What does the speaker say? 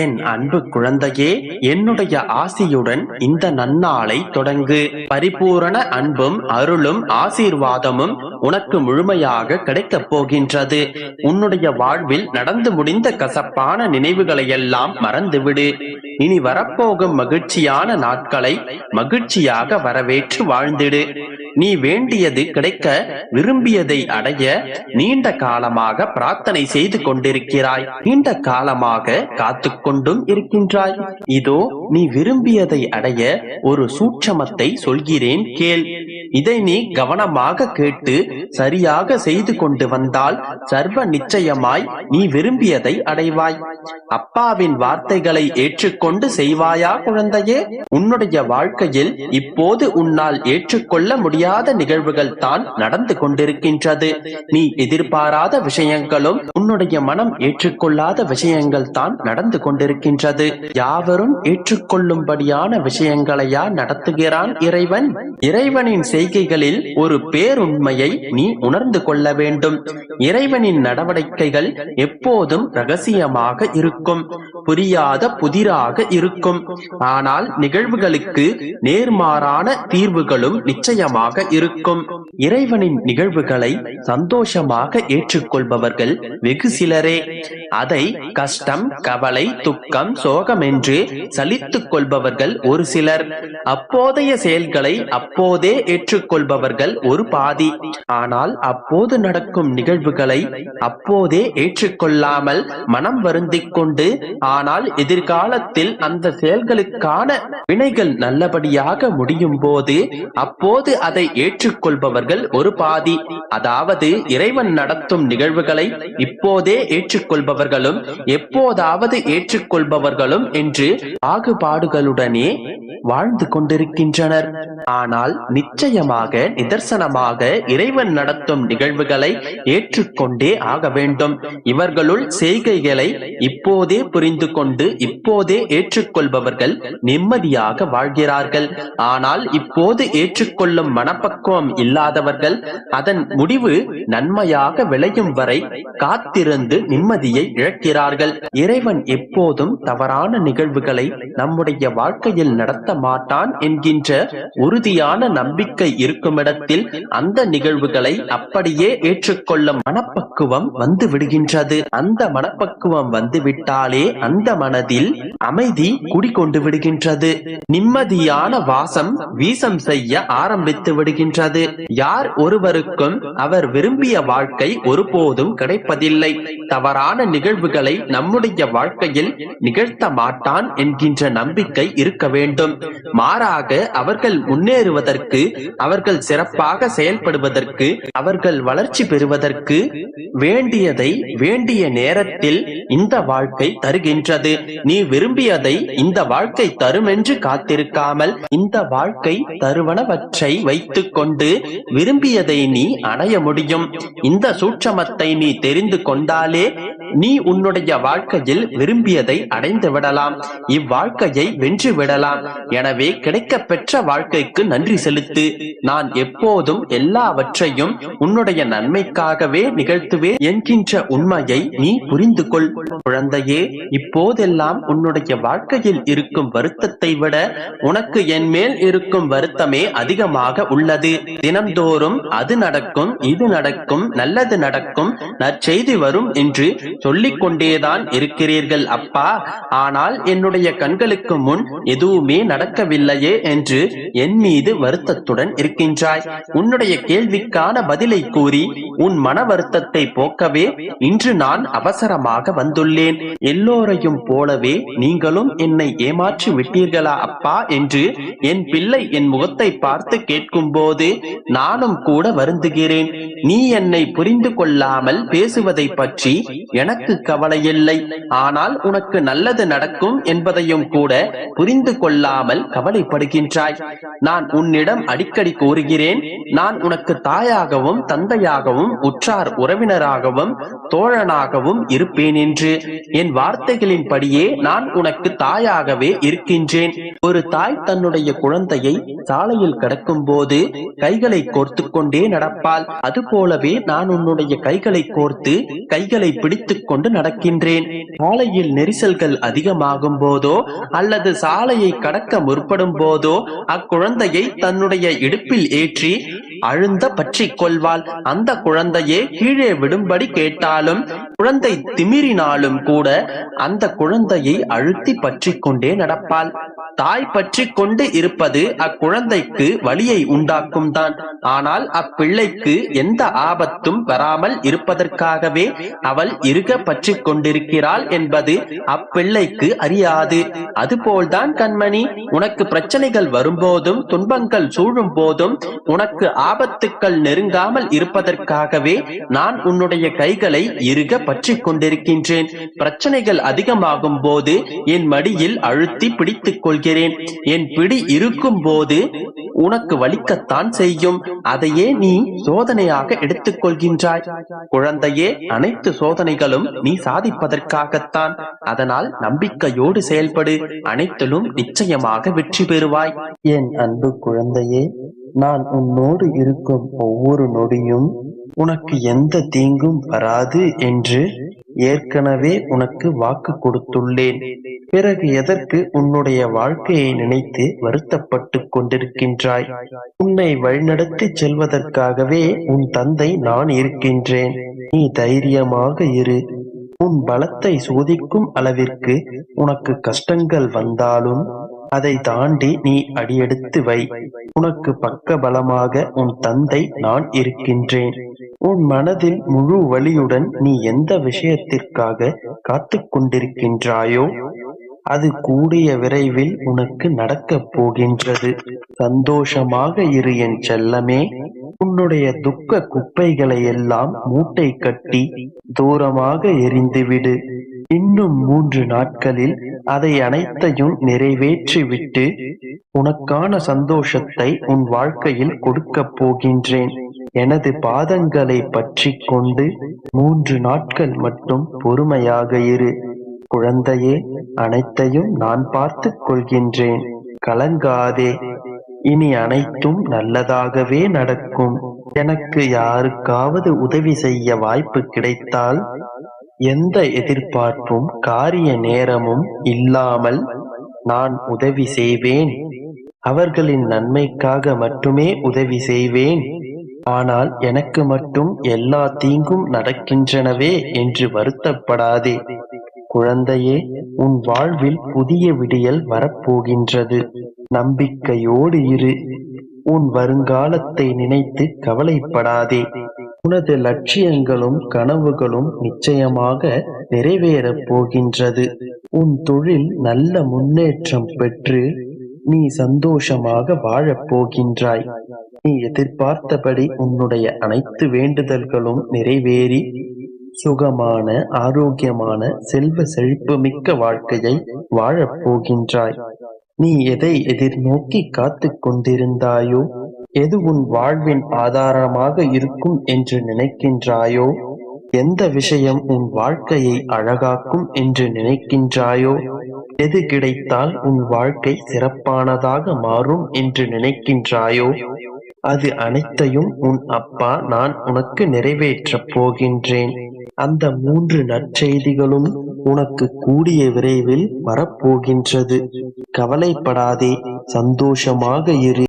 என் அன்பு குழந்தையே என்னுடைய ஆசியுடன் இந்த நன்னாளை தொடங்கு. பரிபூரண அன்பும் அருளும் ஆசீர்வாதமும் உனக்கு முழுமையாக கிடைக்கப் போகின்றது. உன்னுடைய வாழ்வில் நடந்து முடிந்த கசப்பான நினைவுகளை எல்லாம் மறந்துவிடு. இனி வரப்போகும் மகிழ்ச்சியான நாட்களை மகிழ்ச்சியாக வரவேற்று வாழ்ந்திடு. நீ வேண்டியது கிடைக்க விரும்பியதை அடைய நீண்ட காலமாக பிரார்த்தனை செய்து கொண்டிருக்கிறாய். நீண்ட காலமாக காத்து கொண்டும் இருக்கின்றாய். இதோ நீ விரும்பியதை அடைய ஒரு சூட்சமத்தை சொல்கிறேன் கேள். இதை நீ கவனமாக கேட்டு சரியாக செய்து கொண்டு வந்தால் சர்வ நிச்சயமாய் நீ விரும்பியதை அடைவாய். அப்பாவின் வார்த்தைகளை ஏற்றுக்கொண்டு செய்வாயா குழந்தையே? உன்னுடைய வாழ்க்கையில் இப்போது உன்னால் ஏற்றுக்கொள்ள முடியாத நிகழ்வுகள் தான் நடந்து கொண்டிருக்கின்றது. நீ எதிர்பாராத விஷயங்களும் உன்னுடைய மனம் ஏற்றுக்கொள்ளாத விஷயங்கள் தான் நடந்து கொண்டிருக்கின்றது. யாவரும் ஏற்றுக்கொள்ளும்படியான விஷயங்களையா நடத்துகிறான் இறைவன்? இறைவனின் செய்கைகளில் ஒரு பேருண்மையை நீ உணர்ந்து கொள்ள வேண்டும். இறைவனின் நடவடிக்கைகள் எப்போதும் ரகசியமாக இருக்கும். புரியாத புதிராக இருக்கும். ஆனால் நிகழ்வுகளுக்கு நேர்மாறான தீர்வுகளும் நிச்சயமாக இருக்கும். இறைவனின் நிகழ்வுகளை சந்தோஷமாக ஏற்றுக்கொள்பவர்கள் வெகு சிலரே. அதை கஷ்டம் கவலை துக்கம் சோகம் என்று சலித்துக் கொள்பவர்கள் ஒரு சிலர். அப்போதைய செயல்களை அப்போதே ஏற்று ஏற்றுக்கொள்பவர்கள் ஒரு பாதி. ஆனால் அப்போது நடக்கும் நிகழ்வுகளை அப்போதே ஏற்றுக்கொள்ளாமல் மனம் வருந்திக் கொண்டு ஆனால் எதிர்காலத்தில் அந்த செயல்களுக்கான வினைகள் நல்லபடியாக முடியும் போது அப்போது அதை ஏற்றுக்கொள்பவர்கள் ஒரு பாதி. அதாவது இறைவன் நடத்தும் நிகழ்வுகளை இப்போதே ஏற்றுக்கொள்பவர்களும் எப்போதாவது ஏற்றுக்கொள்பவர்களும் என்று பாகுபாடுகளுடனே வாழ்ந்து கொண்டிருக்கின்றனர். ஆனால் நிச்சயமாக நிதர்சனமாக இறைவன் நடத்தும் நிகழ்வுகளை ஏற்றுக்கொண்டே ஆக வேண்டும். இவர்களுள் செய்கைகளை இப்போதே புரிந்து கொண்டு இப்போதே ஏற்றுக்கொள்பவர்கள் நிம்மதியாக வாழ்கிறார்கள். ஆனால் இப்போது ஏற்றுக்கொள்ளும் மனப்பக்குவம் இல்லாதவர்கள் அதன் முடிவு நன்மையாக விளையும் வரை காத்திருந்து நிம்மதியை இழக்கிறார்கள். இறைவன் எப்போதும் தவறான நிகழ்வுகளை நம்முடைய வாழ்க்கையில் நடத்த மாட்டான் என்கின்ற உறுதியான நம்பிக்கை இருக்குமிடத்தில் அந்த நிகழ்வுகளை அப்படியே ஏற்றுக்கொள்ளும் மனப்பக்குவம் வந்து விடுகின்றது. அந்த மனப்பக்குவம் வந்து விட்டாலே அந்த மனதில் அமைதி குடிக்கொண்டு விடுகின்றது. நிம்மதியான வாசம் வீசம் செய்ய ஆரம்பித்து விடுகின்றது. யார் ஒருவருக்கும் அவர் விரும்பிய வாழ்க்கை ஒருபோதும் கிடைப்பதில்லை. தவறான நிகழ்வுகளை நம்முடைய வாழ்க்கையில் நிகழ்த்த மாட்டான் என்கின்ற நம்பிக்கை இருக்க வேண்டும். மாறாக அவர்கள் முன்னேறுவதற்கு அவர்கள் சிறப்பாக செயல்படுவதற்கு அவர்கள் வளர்ச்சி பெறுவதற்கு வேண்டியதை வேண்டிய நேரத்தில் இந்த வாழ்க்கை தருகின்றது. நீ விரும்ப விரும்பியதை இந்த வாழ்க்கை தரும் என்று காத்திருக்காமல் இந்த வாழ்க்கை தருவனவற்றை வைத்துக் கொண்டு விரும்பியதை நீ அடைய முடியும். இந்த சூட்சமத்தை நீ தெரிந்து கொண்டாலே நீ உன்னுடைய வாழ்க்கையில் விரும்பியதை அடைந்து விடலாம். இவ்வாழ்க்கையை வென்று விடலாம். எனவே கிடைக்க பெற்ற வாழ்க்கைக்கு நன்றி செலுத்து. நான் எப்போதும் எல்லாவற்றையும் உன்னுடைய நன்மைக்காகவே நிகழ்த்துவேன் என்கின்ற உண்மையை நீ புரிந்து கொள் குழந்தையே இப்போதெல்லாம் உன்னுடைய வாழ்க்கையில் இருக்கும் வருத்தத்தை விட உனக்கு என் மேல் இருக்கும் வருத்தமே அதிகமாக உள்ளது. தினம்தோறும் அது நடக்கும் இது நடக்கும் நல்லது நடக்கும் நற்செய்தி வரும் என்று சொல்லிக் கொண்டேதான் இருக்கிறீர்கள் அப்பா. ஆனால் என்னுடைய கண்களுக்கு முன் எதுவுமே நடக்கவில்லையே என்று என் மீது வருத்தத்துடன் இருக்கின்றாய். உன்னுடைய கேள்விக்கான பதிலை கூறி உன் மன வருத்தத்தை போக்கவே இன்று நான் அவசரமாக வந்துள்ளேன். எல்லோரையும் போலவே நீங்களும் என்னை ஏமாற்றி விட்டீர்களா அப்பா என்று என் பிள்ளை என் முகத்தை பார்த்து கேட்கும் போது நானும் கூட வருந்துகிறேன். நீ என்னை புரிந்து கொள்ளாமல் பேசுவதை பற்றி எனக்கு கவலையில்லை. ஆனால் உனக்கு நல்லது நடக்கும் என்பதையும் கூட புரிந்து கொள்ளாமல் கவலைப்படுகின்றாய். நான் உன்னிடம் அடிக்கடி கூறுகிறேன். நான் உனக்கு தாயாகவும் தந்தையாகவும் உற்றார் உறவினராகவும் தோழனாகவும் இருப்பேன் என்று என் வார்த்தைகளின் படியே நான் உனக்கு தாயாகவே இருக்கின்றேன். ஒரு தாய் தன்னுடைய குழந்தையை சாலையில் கடக்கும் போது கைகளை கோர்த்து கொண்டே நடப்பாள். அதுபோலவே நான் உன்னுடைய கைகளை கோர்த்து கைகளை பிடித்து பிடித்துக் கொண்டு நடக்கின்றேன். சாலையில் நெரிசல்கள் அதிகமாகும் போதோ அல்லது சாலையை கடக்க முற்படும் போதோ அக்குழந்தையை தன்னுடைய இடுப்பில் ஏற்றி அழுந்த பற்றி கொள்வாள். அந்த குழந்தையே கீழே விடும்படி கேட்டாலும் குழந்தை திமிரினாலும் கூட அந்த குழந்தையை அழுத்தி பற்றி கொண்டே நடப்பாள். தாய் பற்றி கொண்டு இருப்பது அக்குழந்தைக்கு வழியை உண்டாக்கும் தான். ஆனால் அப்பிள்ளைக்கு எந்த ஆபத்தும் வராமல் இருப்பதற்காகவே அவள் இருக பற்றி கொண்டிருக்கிறாள் என்பது அப்பிள்ளைக்கு அறியாது. அதுபோல்தான் கண்மணி உனக்கு பிரச்சனைகள் வரும்போதும் துன்பங்கள் சூழும் போதும் உனக்கு ஆ ஆபத்துக்கள் நெருங்காமல் இருப்பதற்காகவே நான் உன்னுடைய கைகளை இருக பற்றி கொண்டிருக்கின்றேன். பிரச்சனைகள் அதிகமாகும் போது என் மடியில் அழுத்தி பிடித்துக் கொள்கிறேன். என் பிடி இருக்கும் போது உனக்கு வலிக்கத்தான் செய்யும். அதையே நீ சோதனையாக எடுத்துக்கொள்கின்றாய் குழந்தையே அனைத்து சோதனைகளும் நீ சாதிப்பதற்காகத்தான். அதனால் நம்பிக்கையோடு செயல்படு. அனைத்திலும் நிச்சயமாக வெற்றி பெறுவாய். என் அன்பு குழந்தையே நான் உன்னோடு இருக்கும் ஒவ்வொரு நொடியும் உனக்கு எந்த தீங்கும் வராது என்று ஏற்கனவே உனக்கு வாக்கு கொடுத்துள்ளேன். பிறகு எதற்கு உன்னுடைய வாழ்க்கையை நினைத்து வருத்தப்பட்டு கொண்டிருக்கின்றாய்? உன்னை வழிநடத்தி செல்வதற்காகவே உன் தந்தை நான் இருக்கின்றேன். நீ தைரியமாக இரு. உன் பலத்தை சோதிக்கும் அளவிற்கு உனக்கு கஷ்டங்கள் வந்தாலும் அதை தாண்டி நீ அடியெடுத்து வை. உனக்கு பக்க பலமாக உன் தந்தை நான் இருக்கின்றேன். உன் மனதில் முழு வலியுடன் நீ எந்த விஷயத்திற்காக காத்து கொண்டிருக்கின்றாயோ அது கூடிய விரைவில் உனக்கு நடக்கப் போகின்றது. சந்தோஷமாக இரு என் செல்லமே. உன்னுடைய துக்க குப்பைகளை எல்லாம் மூட்டை கட்டி தூரமாக எரிந்துவிடு. இன்னும் மூன்று நாட்களில் அதை அனைத்தையும் நிறைவேற்றிவிட்டு உனக்கான சந்தோஷத்தை உன் வாழ்க்கையில் கொடுக்கப் போகின்றேன். எனது பாதங்களை பற்றி கொண்டு மூன்று நாட்கள் மட்டும் பொறுமையாக இரு. குழந்தையே அனைத்தையும் நான் பார்த்துக் கொள்கின்றேன். கலங்காதே. இனி அனைத்தும் நல்லதாகவே நடக்கும். எனக்கு யாருக்காவது உதவி செய்ய வாய்ப்பு கிடைத்தால் எந்த எதிர்பார்ப்பும் காரிய நேரமும் இல்லாமல் நான் உதவி செய்வேன். அவர்களின் நன்மைக்காக மட்டுமே உதவி செய்வேன். ஆனால் எனக்கு மட்டும் எல்லா தீங்கும் நடக்கின்றனவே என்று வருத்தப்படாதே. குழந்தையே உன் வாழ்வில் புதிய விடியல் வரப்போகின்றது. நம்பிக்கையோடு இரு. உன் வருங்காலத்தை நினைத்து கவலைப்படாதே. உனது லட்சியங்களும் கனவுகளும் நிச்சயமாக நிறைவேறப் போகின்றது. உன் தொழில் நல்ல முன்னேற்றம் பெற்று நீ சந்தோஷமாக வாழப் போகின்றாய். நீ எதிர்பார்த்தபடி உன்னுடைய அனைத்து வேண்டுதல்களும் நிறைவேறி சுகமான ஆரோக்கியமான செல்வ செழிப்பு மிக்க வாழ்க்கையை வாழப் போகின்றாய். நீ எதை எதிர்நோக்கி காத்து கொண்டிருந்தாயோ? எது உன் வாழ்வின் ஆதாரமாக இருக்கும் என்று நினைக்கின்றாயோ? எந்த விஷயம் உன் வாழ்க்கையை அழகாக்கும் என்று நினைக்கின்றாயோ? எது கிடைத்தால் உன் வாழ்க்கை சிறப்பானதாக மாறும் என்று நினைக்கின்றாயோ? அது அனைத்தையும் உன் அப்பா நான் உனக்கு நிறைவேற்றப் போகின்றேன். அந்த மூன்று நற்செய்திகளும் உனக்கு கூடிய விரைவில் வரப்போகின்றது. கவலைப்படாதே சந்தோஷமாக இரு.